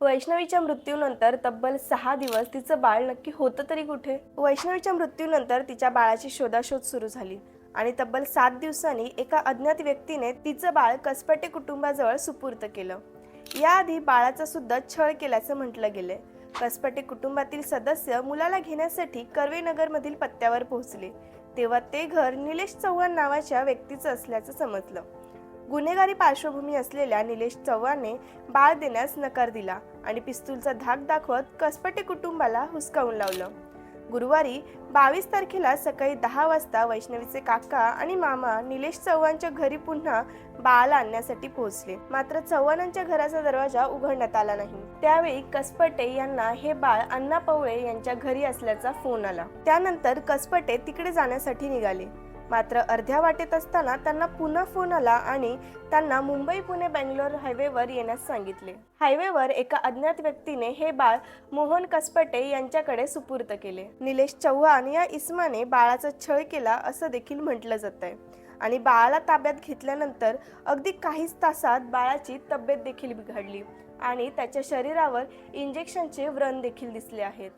वैष्णवीच्या मृत्यूनंतर तब्बल सहा दिवस तिचं बाळ नक्की होतं तरी कुठे? वैष्णवीच्या मृत्यूनंतर तिच्या बाळाची शोधाशोध सुरू झाली आणि तब्बल सात दिवसांनी एका अज्ञात व्यक्तीने तिचं बाळ कसपटे कुटुंबाजवळ सुपूर्त केलं. याआधी बाळाचा सुद्धा छळ केल्याचं म्हटलं गेलंय. कसपटे कुटुंबातील सदस्य मुलाला घेण्यासाठी कर्वेनगरमधील पत्त्यावर पोहोचले. तेव्हा ते घर निलेश चव्हाण नावाच्या व्यक्तीचं असल्याचं समजलं. गुन्हेगारी पार्श्वभूमी असलेल्या निलेश चव्हाणने बाळ देण्यास नकार दिला आणि पिस्तूलचा धाक दाखवत कसपटे कुटुंबाला हुसकावून लावलं. गुरुवारी बावीस तारखेला सकाळी दहा वाजता वैष्णवीचे काका आणि मामा निलेश चव्हाणच्या घरी पुन्हा बाळाला आणण्यासाठी पोहोचले. मात्र चव्हाणांच्या घराचा दरवाजा उघडण्यात आला नाही. त्यावेळी कसपटे यांना हे बाळ अण्णा पवळे यांच्या घरी असल्याचा फोन आला. त्यानंतर कसपटे तिकडे जाण्यासाठी निघाले. मात्र अर्ध्या वाटेत असताना त्यांना पुन्हा फोन आला आणि त्यांना मुंबई पुणे बेंगलोर हायवेवर येण्यास सांगितले. हायवेवर एका अज्ञात व्यक्तीने हे बाळ मोहन कसपटे यांच्याकडे सुपूर्त केले. निलेश चव्हाण या इस्माने बाळाचा छळ केला असं देखील म्हटलं जात आहे आणि बाळाला ताब्यात घेतल्यानंतर अगदी काहीच तासात बाळाची तब्येत देखील बिघडली आणि त्याच्या शरीरावर इंजेक्शनचे व्रण देखील दिसले आहेत.